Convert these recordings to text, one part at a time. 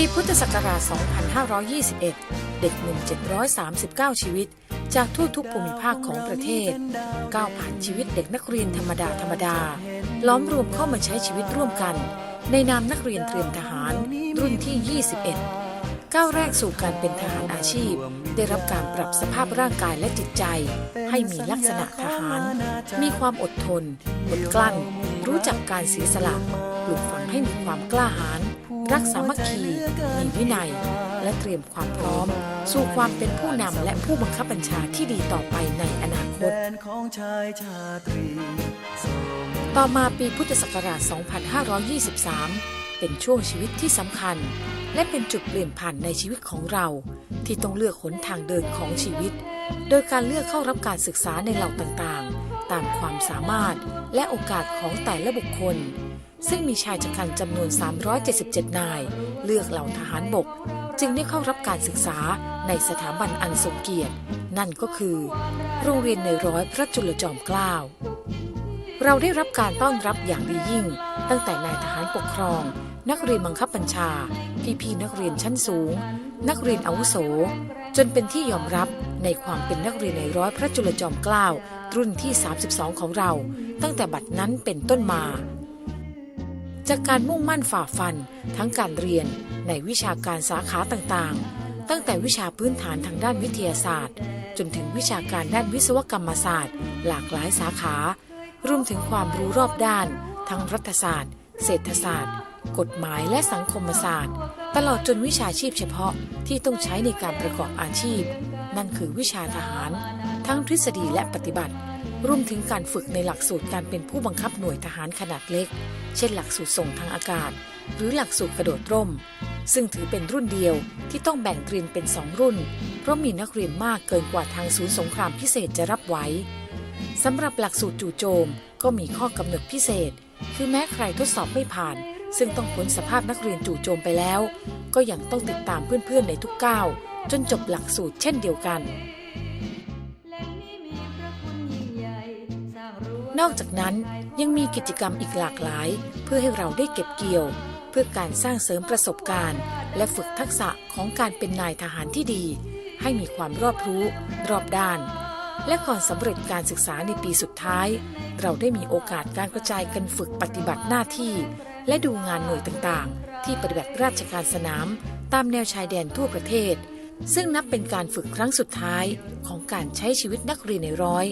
ปีพุทธศักราช 2521 เด็กหนุ่ม 739 ชีวิต จากทั่วทุกภูมิภาคของประเทศก้าวผ่านชีวิตเด็กนักเรียนธรรมดาธรรมดา ล้อมรวมเข้ามาใช้ชีวิตร่วมกัน ในนามนักเรียนเตรียมทหารรุ่นที่ 21 ก้าวแรกสู่การเป็นทหารอาชีพ ได้รับการปรับสภาพร่างกายและจิตใจ ให้มีลักษณะทหาร มีความอดทนอดกลั้น รู้จักการเสียสละปลูกฝังให้มีความกล้าหาญ รักสามัคคีมีวินัย และเตรียมความพร้อม สู่ความเป็นผู้นำและผู้บังคับบัญชาที่ดีต่อไปในอนาคต ต่อมาปีพุทธศักราช 2523 เป็นช่วงชีวิตที่สำคัญ และเป็นจุดเปลี่ยนผ่านในชีวิตของเรา ที่ต้องเลือกหนทางเดินของชีวิต โดยการเลือกเข้ารับการศึกษาในเหล่าต่างๆ ตามความสามารถและโอกาสของแต่ละบุคคล ซึ่งมีชายชะกันจำนวน 377 นาย เลือกเหล่าทหารบก จึงได้เข้ารับการศึกษาในสถาบันอันทรงเกียรติ นั่นก็คือ โรงเรียนในร้อยพระจุลจอมเกล้าเราได้รับการต้อนรับอย่างดียิ่ง ตั้งแต่นายทหารปกครอง นักเรียนบังคับบัญชา พี่ๆนักเรียนชั้นสูง นักเรียนอาวุโส จนเป็นที่ยอมรับในความเป็นนักเรียนในร้อยพระจุลจอมเกล้ารุ่นที่ 32 ของเรา ตั้งแต่บัดนั้นเป็นต้นมา จากการมุ่งมั่นฝ่าฟัน ทั้งการเรียนในวิชาการสาขาต่างๆ ตั้งแต่วิชาพื้นฐานทางด้านวิทยาศาสตร์ จนถึงวิชาการด้านวิศวกรรมศาสตร์ หลากหลายสาขารวมถึงความรู้รอบด้าน ทั้งรัฐศาสตร์ เศรษฐศาสตร์ กฎหมายและสังคมศาสตร์ ตลอดจนวิชาชีพเฉพาะที่ต้องใช้ในการประกอบอาชีพ นั่นคือวิชาทหาร ทั้งทฤษฎีและปฏิบัติ รวมถึงการฝึกในหลักสูตรการเป็นผู้บังคับหน่วยทหารขนาดเล็ก เช่นหลักสูตรส่งทางอากาศ หรือหลักสูตรกระโดดร่ม ซึ่งถือเป็นรุ่นเดียวที่ต้องแบ่งเรียนเป็นสองรุ่น เพราะมีนักเรียนมากเกินกว่าทางศูนย์สงครามพิเศษจะรับไหวสำหรับหลักสูตรจู่โจมก็มีข้อกำหนดพิเศษ คือแม้ใครทดสอบไม่ผ่าน ซึ่งต้องพ้นสภาพนักเรียนจู่โจมไปแล้ว ก็ยังต้องติดตามเพื่อนๆในทุกก้าวจนจบหลักสูตรเช่นเดียวกัน นอกจากนั้นยังมีกิจกรรมอีกหลากหลาย เพื่อให้เราได้เก็บเกี่ยว เพื่อการสร้างเสริมประสบการณ์ และฝึกทักษะของการเป็นนายทหารที่ดี ให้มีความรอบรู้ รอบด้าน และก่อนสำเร็จการศึกษาในปีสุดท้าย เราได้มีโอกาสการกระจายกันฝึกปฏิบัติหน้าที่ และดูงานหน่วยต่างๆ ที่ปฏิบัติราชการสนาม ตามแนวชายแดนทั่วประเทศ ซึ่งนับเป็นการฝึกครั้งสุดท้ายของการใช้ชีวิตนักเรียนในร้อย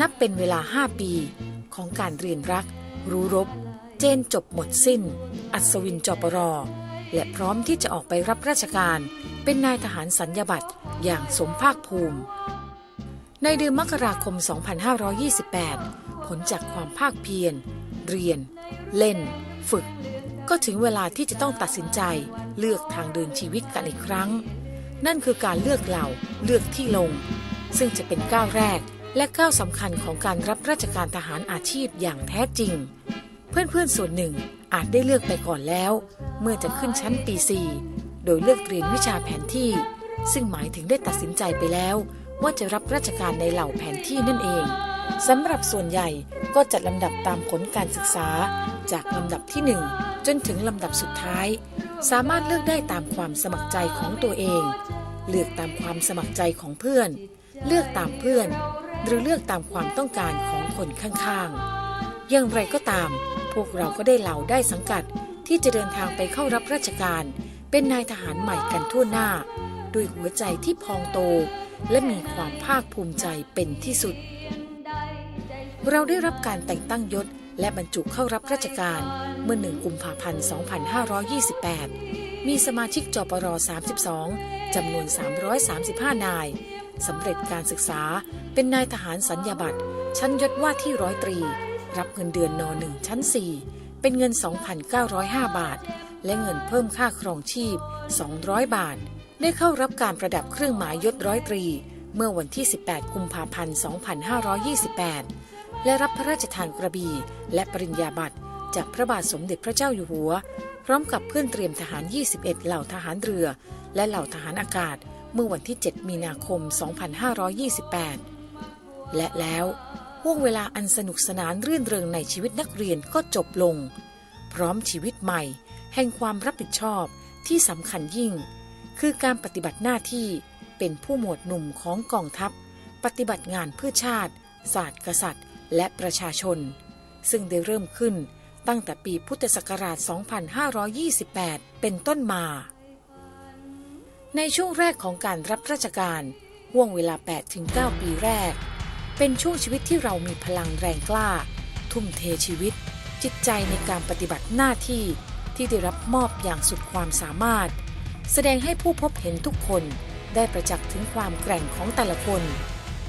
นับเป็นเวลา 5 ปี ของการเรียนรัก รู้รบ เจนจบหมดสิ้น อัศวินจปรและพร้อมที่จะออกไปรับราชการ เป็นนายทหารสัญญาบัตรอย่างสมภาคภูมิ ในเดือนมกราคม 2528 ผลจากความภาคเพียร เรียน เล่น ฝึก ก็ถึงเวลาที่จะต้องตัดสินใจเลือกทางเดินชีวิตกันอีกครั้ง นั่นคือการเลือกเหล่าเลือกที่ลง ซึ่งจะเป็นก้าวแรก และก้าวสำคัญของการรับราชการทหารอาชีพอย่างแท้จริง เพื่อนๆส่วนหนึ่งอาจได้เลือกไปก่อนแล้ว เมื่อจะขึ้นชั้นปี 4 โดยเลือกเรียนวิชาแผนที่ ซึ่งหมายถึงได้ตัดสินใจไปแล้ว ว่าจะรับราชการในเหล่าแผนที่นั่นเองสำหรับส่วนใหญ่ก็จัดลำดับตามผลการศึกษา จากลำดับที่ 1 จนถึงลำดับสุดท้าย สามารถเลือกได้ตามความสมัครใจของตัวเอง เลือกตามความสมัครใจของเพื่อน เลือกตามเพื่อน หรือเลือกตามความต้องการของคนข้างๆ อย่างไรก็ตาม พวกเราก็ได้เหล่าได้สังกัดที่จะเดินทางไปเข้ารับราชการ เป็นนายทหารใหม่กันทั่วหน้า ด้วยหัวใจที่พองโต และมีความภาคภูมิใจเป็นที่สุด เราได้รับการแต่งตั้งยศและบรรจุเข้ารับราชการเมื่อ 1 กุมภาพันธ์ 2528 มีสมาชิกจปร32 จำนวน 335 นาย สำเร็จการศึกษาเป็นนายทหารสัญญาบัตรชั้นยศว่าที่ร้อยตรี รับเงินเดือนน .1 ชั้น 4 เป็นเงิน 2,905 บาท และเงินเพิ่มค่าครองชีพ 200 บาท ได้เข้ารับการประดับเครื่องหมายยศร้อยตรี เมื่อวันที่ 18 กุมภาพันธ์ 2528 และรับพระราชทานกระบี่และปริญญาบัตรจากพระบาทสมเด็จพระเจ้าอยู่หัว พร้อมกับเพื่อนเตรียมทหาร 21 เหล่าทหารเรือ และเหล่าทหารอากาศ เมื่อวันที่ 7 มีนาคม 2528 และแล้วห่วงเวลาอันสนุกสนานรื่นเริงในชีวิตนักเรียนก็จบลง พร้อมชีวิตใหม่ แห่งความรับผิดชอบที่สำคัญยิ่ง คือการปฏิบัติหน้าที่เป็นผู้หมวดหนุ่มของกองทัพ ปฏิบัติงานเพื่อชาติ ศาสตร์กษัตริย์ และประชาชน ซึ่งได้เริ่มขึ้นตั้งแต่ปีพุทธศักราช 2528 เป็นต้นมา ในช่วงแรกของการรับราชการห่วงเวลา 8-9 ปีแรก เป็นช่วงชีวิตที่เรามีพลังแรงกล้า ทุ่มเทชีวิต จิตใจในการปฏิบัติหน้าที่ที่ได้รับมอบอย่างสุดความสามารถ แสดงให้ผู้พบเห็นทุกคนได้ประจักษ์ถึงความแกร่งของแต่ละคน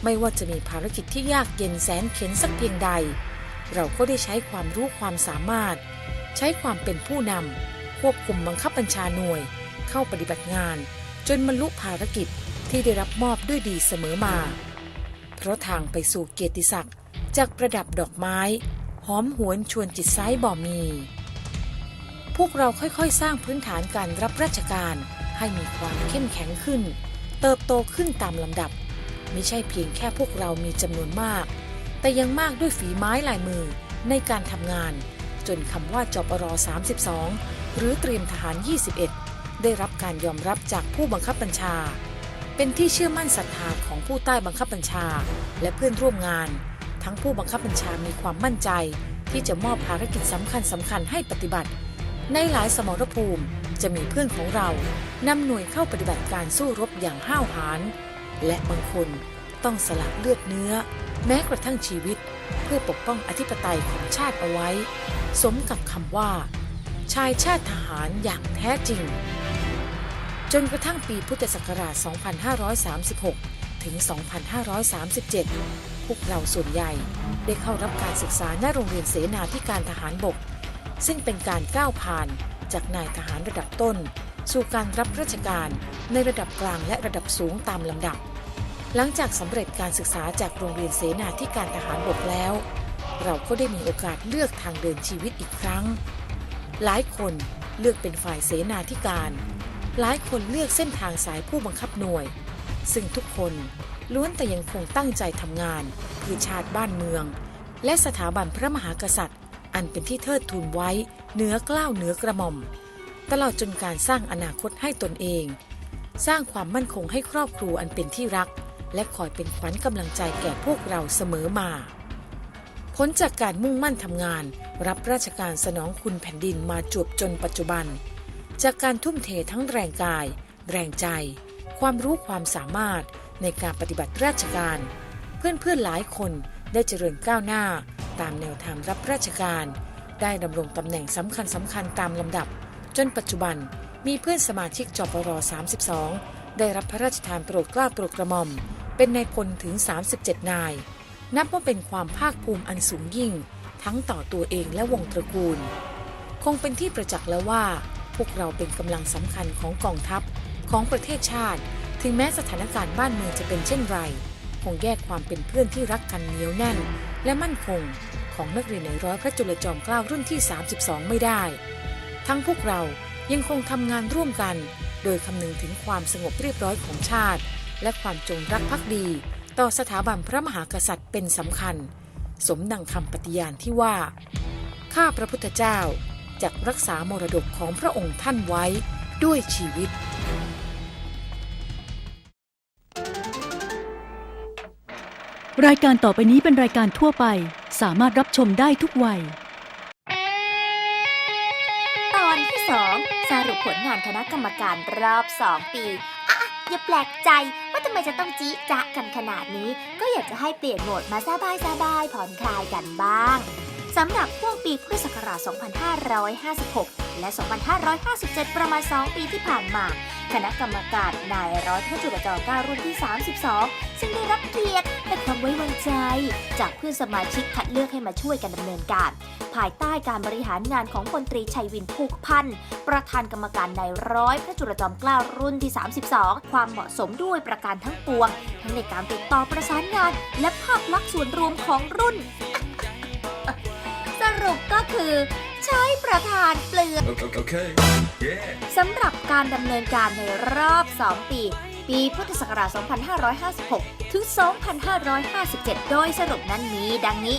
ไม่ว่าจะมีภารกิจที่ยากเย็นแสนเข็ญสักเพียงใด เราก็ได้ใช้ความรู้ความสามารถ ใช้ความเป็นผู้นำควบคุมบังคับบัญชาหน่วย เข้าปฏิบัติงาน จนบรรลุภารกิจที่ได้รับมอบด้วยดีเสมอมา เพราะทางไปสู่เกียรติศักดิ์จากประดับดอกไม้ หอมหวนชวนจิตไซบ่มี พวกเราค่อยๆ สร้างพื้นฐานการรับราชการให้มีความเข้มแข็งขึ้น เติบโตขึ้นตามลำดับ ไม่ใช่เพียงแค่พวกเรามีจำนวนมาก แต่ยังมากด้วยฝีไม้ลายมือในการทำงาน จนคำว่าจปร32 หรือเตรียมทหาร 21 ได้รับการยอมรับจากผู้บังคับบัญชา เป็นที่เชื่อมั่นศรัทธาของผู้ใต้บังคับบัญชา และเพื่อนร่วมงาน ทั้งผู้บังคับบัญชามีความมั่นใจ ที่จะมอบภารกิจสำคัญสำคัญให้ปฏิบัติ ในหลายสมรภูมิจะมีเพื่อนของเรานำหน่วยเข้าปฏิบัติการสู้รบอย่างห้าวหาญและบางคนต้องสละเลือดเนื้อ แม้กระทั่งชีวิต เพื่อปกป้องอธิปไตยของชาติเอาไว้ สมกับคำว่า ชายชาติทหารอย่างแท้จริง จนกระทั่งปีพุทธศักราช 2536 ถึง 2537 พวกเราส่วนใหญ่ได้เข้ารับการศึกษาณโรงเรียนเสนาธิการทหารบก ซึ่งเป็นการก้าวผ่านจากนายทหารระดับต้น สู่การรับราชการในระดับกลางและระดับสูงตามลำดับ หลังจากสำเร็จการศึกษาจากโรงเรียนเสนาธิการทหารบกแล้ว เราก็ได้มีโอกาสเลือกทางเดินชีวิตอีกครั้ง หลายคนเลือกเป็นฝ่ายเสนาธิการ หลายคนเลือกเส้นทางสายผู้บังคับหน่วย ซึ่งทุกคนล้วนแต่ยังคงตั้งใจทำงานเพื่อชาติบ้านเมือง และสถาบันพระมหากษัตริย์ อันเป็นที่เทิดทูนไว้เหนือกล้าวเหนือกระหม่อม ตลอดจนการสร้างอนาคตให้ตนเอง สร้างความมั่นคงให้ครอบครัวอันเป็นที่รัก และคอยเป็นขวัญกำลังใจแก่พวกเราเสมอมาผลจากการมุ่งมั่นทำงาน รับราชการสนองคุณแผ่นดินมาจวบจนปัจจุบัน จากการทุ่มเททั้งแรงกาย แรงใจ ความรู้ความสามารถในการปฏิบัติราชการ เพื่อนๆหลายคนได้เจริญก้าวหน้า ตามแนวทางรับราชการ ได้ดำรงตำแหน่งสำคัญสำคัญๆตามลำดับ จนปัจจุบันมีเพื่อนสมาชิกจปร32 ได้รับพระราชทานโปรดเกล้าโปรดกระหม่อม เป็นนายพลถึง 37 นาย นับว่าเป็นความภาคภูมิอันสูงยิ่ง ทั้งต่อตัวเองและวงตระกูล คงเป็นที่ประจักษ์แล้วว่า พวกเราเป็นกำลังสำคัญของกองทัพของประเทศชาติ ถึงแม้สถานการณ์บ้านเมืองจะเป็นเช่นไร คงแยกความเป็นเพื่อนที่รักกันเหนียวแน่น และมั่นคง ของนักเรียนในร้อยพระจุลจอมเกล้ารุ่นที่ 32 ไม่ได้ ทั้งพวกเรายังคงทำงานร่วมกัน โดยคำนึงถึงความสงบเรียบร้อยของชาติ และความจงรักภักดี ต่อสถาบันพระมหากษัตริย์เป็นสำคัญ สมดังคำปฏิญาณที่ว่า ข้าพระพุทธเจ้า จะรักษามรดกของพระองค์ท่านไว้ด้วยชีวิต รายการต่อไปนี้เป็นรายการทั่วไป สามารถรับชมได้ทุกวัย ตอนที่ 2 สรุปผลงานคณะกรรมการรอบ 2 ปีอะอย่าแปลกใจว่าทำไมจะต้องจี้จ๊ะกันขนาดนี้ ก็อยากจะให้เปลี่ยนโหมดมาสบายสบายๆผ่อนคลายกันบ้าง สำหรับช่วงปีพุทธศักราช 2556 และ 2557 ประมาณ 2 ปีที่ผ่านมา คณะกรรมการนายร้อยพระจุลจอมเกล้ารุ่นที่ 32 ซึ่งได้รับเกียรติและความไว้วางใจ จากเพื่อนสมาชิกคัดเลือกให้มาช่วยกันดำเนินการ ภายใต้การบริหารงานของพลตรีชัยวินภูกพันธ์ประธานกรรมการนายร้อยพระจุลจอมเกล้ารุ่นที่ 32 ความเหมาะสมด้วยประการทั้งปวง ทั้งในการติดต่อประสานงาน และภาพลักษณ์ส่วนรวมของรุ่น รุปก็คือ ใช้ประธานเปลือก Okay. Yeah. สำหรับการดำเนินการในรอบ 2 ปี ปีพุทธศักราช 2556 ถึง 2557 โดยสรุปนั้นมีดังนี้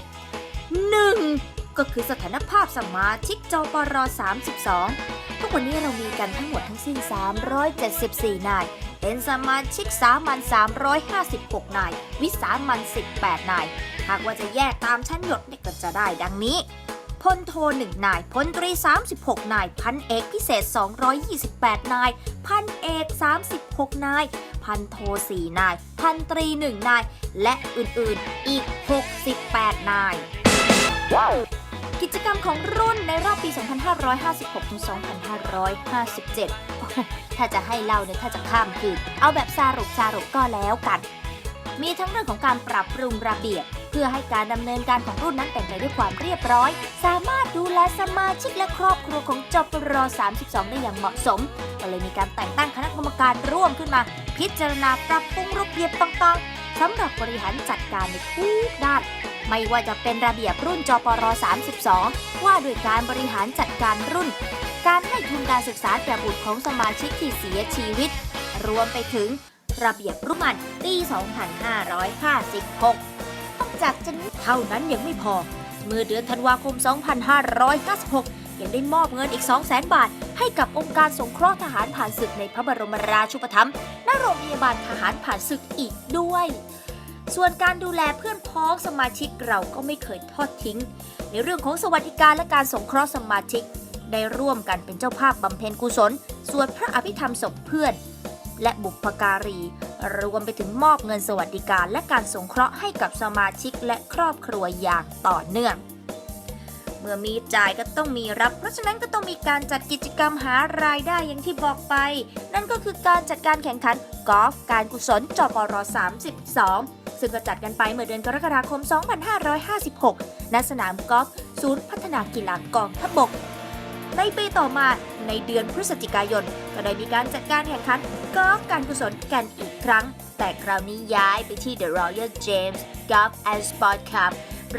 1. ก็คือสถานภาพสมาชิกจปร 32 ทุกวันนี้เรามีกันทั้งหมดทั้งสิ้น 374 นาย เป็นสมาชิกสามัญ356 นาย วิสามัน18 นาย หากว่าจะแยกตามชั้นยศเนี่ยก็จะได้ดังนี้ พลโท1นาย พลตรี 36 นาย พันเอกพิเศษ 228 นาย พันเอก 36 นาย พันโท4นาย พันตรี1นาย และอื่นๆ อีก 68 นาย กิจกรรมของรุ่นในรอบปี 2556ถึง2557โอ้โหถ้าจะให้เล่าเนี่ยถ้าจะข้ามคืน เอาแบบสรุปสรุปก็แล้วกัน มีทั้งเรื่องของการปรับปรุงระเบียบเพื่อให้การดำเนินการของรุ่นนั้นเป็นไปด้วยความเรียบร้อย สามารถดูแลสมาชิกและครอบครัวของจปร32 ได้อย่างเหมาะสม ก็เลยมีการแต่งตั้งคณะกรรมการร่วมขึ้นมา พิจารณาปรับปรุงระเบียบต่างๆสำหรับบริหารจัดการในทุกด้านไม่ว่าจะเป็นระเบียบรุ่นจปร32 ว่าด้วยการบริหารจัดการรุ่น การให้ทุนการศึกษาแก่บุตรของสมาชิกที่เสียชีวิต รวมไปถึงระเบียบรุ่มันปี 2556นอก จากจะนี้เท่านั้นยังไม่พอ เมื่อเดือนธันวาคม 2556 ยังได้มอบเงินอีก 200,000 บาท ให้กับองค์การสงเคราะห์ทหารผ่านศึกในพระบรมราชูปถัมภ์ณโรงพยาบาลทหารผ่านศึกอีกด้วย ส่วนการดูแลเพื่อนพ้องสมาชิกเราก็ไม่เคยทอดทิ้ง ในเรื่องของสวัสดิการและการสงเคราะห์สมาชิก ได้ร่วมกันเป็นเจ้าภาพบำเพ็ญกุศลสวดพระอภิธรรมศพเพื่อน และบุพการี รวมไปถึงมอบเงินสวัสดิการและการสงเคราะห์ให้กับสมาชิกและครอบครัวอย่างต่อเนื่อง เมื่อมีจ่ายก็ต้องมีรับ เพราะฉะนั้นก็ต้องมีการจัดกิจกรรมหารายได้อย่างที่บอกไป นั่นก็คือการจัดการแข่งขันกอล์ฟการกุศลจปร32ซึ่งก็จัดกันไปเมื่อเดือนกรกฎาคม 2556 ณ สนามกอล์ฟศูนย์พัฒนากีฬากองทพบก ในปีต่อมา ในเดือนพฤศจิกายน ก็ได้มีการจัดการแข่งขันกอล์ฟการกุศลกันอีกครั้ง แต่คราวนี้ย้ายไปที่ The Royal James Golf and Sport Club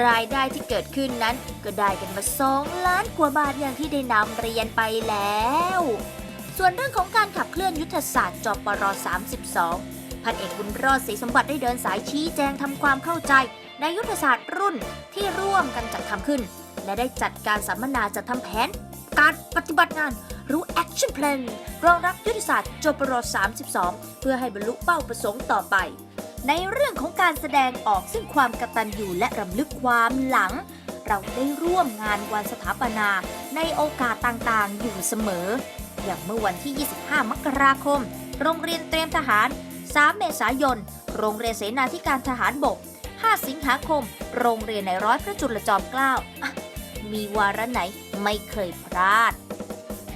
รายได้ที่เกิดขึ้นนั้นก็ได้กันมา 2 ล้านกว่าบาทอย่างที่ได้นำเรียนไปแล้ว ส่วนเรื่องของการขับเคลื่อนยุทธศาสตร์จปร 32 พันเอกบุญรอดศรีสมบัติได้เดินสายชี้แจงทำความเข้าใจ ในยุทธศาสตร์รุ่นที่ร่วมกันจัดทำขึ้น และได้จัดการสัมมนาจัดทำแผน การปฏิบัติงานหรือ action plan รองรับยุทธศาสตร์จปร32 เพื่อให้บรรลุเป้าประสงค์ต่อไป ในเรื่องของการแสดงออกซึ่งความกตัญญูและรำลึกความหลัง เราได้ร่วมงานวันสถาปนา ในโอกาสต่างๆ อยู่เสมอ อย่างเมื่อวันที่ 25 มกราคม โรงเรียนเตรียมทหาร 3 เมษายน โรงเรียนเสนาธิการทหารบก 5 สิงหาคม โรงเรียนในร้อยพระจุลจอมเกล้ามีวาระไหน ไม่เคยพลาด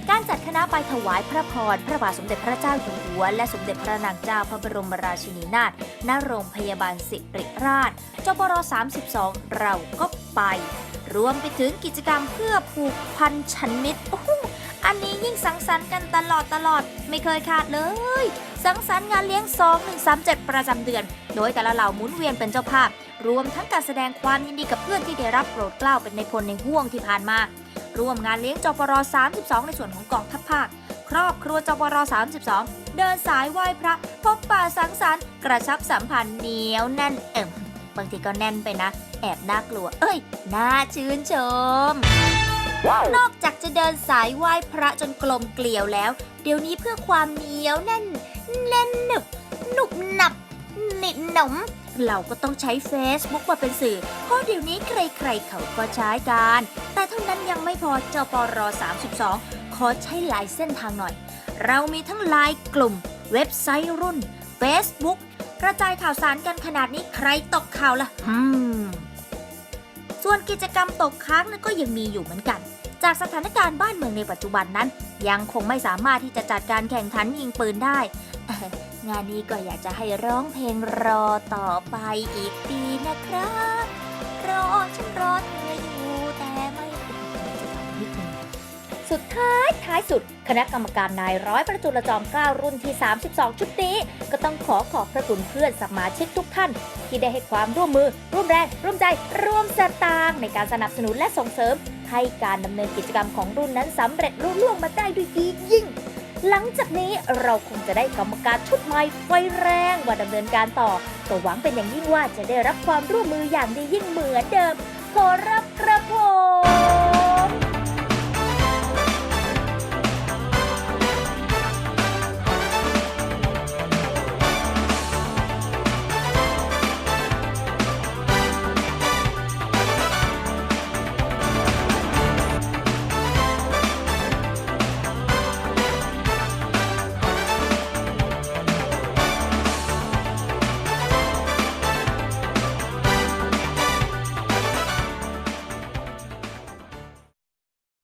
การจัดคณะไปถวายพระพร พระบาทสมเด็จพระเจ้าอยู่หัว และสมเด็จพระนางเจ้าพระบรมราชินีนาถณโรงพยาบาลสิริราชจปร32 เราก็ไป รวมไปถึงกิจกรรมเพื่อผูกพันชันมิตรอ,อันนี้ยิ่งสังสรรค์กันตลอดตลอดไม่เคยขาดเลย สังสรรค์งานเลี้ยง 2137 ประจำเดือน โดยแต่ละเหล่าหมุนเวียนเป็นเจ้าภาพ รวมทั้งการแสดงความยินดีกับเพื่อนที่ได้รับโปรดเกล้าเป็นในพลในห่วงที่ผ่านมา ร่วมงานเลี้ยงจปร32 ในส่วนของกองทัพภาค ครอบครัวจปร32 เดินสายไหว้พระ พบป่าสังสรรค์กระชับสัมพันธ์เหนียวแน่นเอ็มบางทีก็แน่นไปนะ แอบน่ากลัว เอ้ย น่าชื่นชม นอกจากจะเดินสายไหว้พระจนกลมเกลียวแล้ว เดี๋ยวนี้เพื่อความเหนียวแน่นแน่นหนึบหนุบหนับหนิดหนม เราก็ต้องใช้ Facebook มาเป็นสื่อ เพราะเดี๋ยวนี้ใครๆเขาก็ใช้กัน แต่เท่านั้นยังไม่พอจปร32 ขอใช้หลายเส้นทางหน่อย เรามีทั้งไลน์กลุ่ม เว็บไซต์รุ่น Facebook กระจายข่าวสารกันขนาดนี้ใครตกข่าวล่ะอืมส่วนกิจกรรมตกค้างนั้นก็ยังมีอยู่เหมือนกัน จากสถานการณ์บ้านเมืองในปัจจุบันนั้น ยังคงไม่สามารถที่จะจัดการแข่งขันยิงปืนได้เอ่อ งานนี้ก็อยากจะให้ร้องเพลงรอต่อไปอีกปีนะครับรอฉันรอเธออยู่แต่ไม่นิดนึงสุดท้ายท้ายสุด คณะกรรมการนายร้อยประจุลจอมเกล้ารุ่นที่ 32 ชุดนี้ ก็ต้องขอขอบพระคุณเพื่อนสมาชิกทุกท่าน ที่ได้ให้ความร่วมมือ ร่วมแรง ร่วมใจ ร่วมสตางในการสนับสนุนและส่งเสริม ให้การดำเนินกิจกรรมของรุ่นนั้นสำเร็จรุ่ล่วงมาได้ด้วยดียิ่ง หลังจากนี้เราคงจะได้กรรมการชุดใหม่ไฟแรงว่าดำเนินการต่อก็หวังเป็นอย่างยิ่งว่าจะได้รับความร่วมมืออย่างดียิ่งเหมือนเดิม ขอรับกระผม